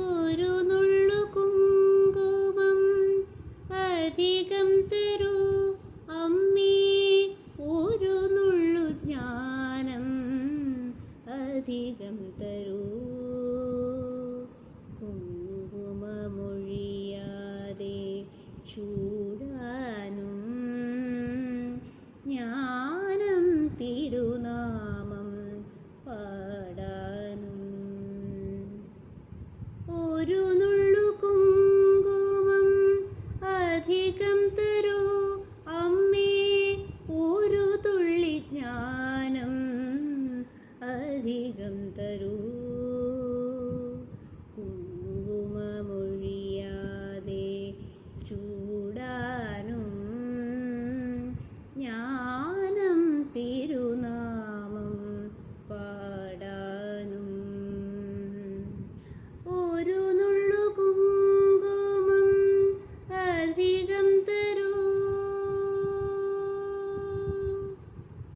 ഒരു നുള്ളു അധികം തരൂ. അമ്മേ ഒരു നുള്ളു അധികം തരൂ. കുങ്കുമമൊഴിയാതെ ചൂടാനും ജ്ഞാനം തിരുനാമ അധികം തരൂ. അമ്മേ ഒരു തുള്ളി ജ്ഞാനം അധികം തരൂ.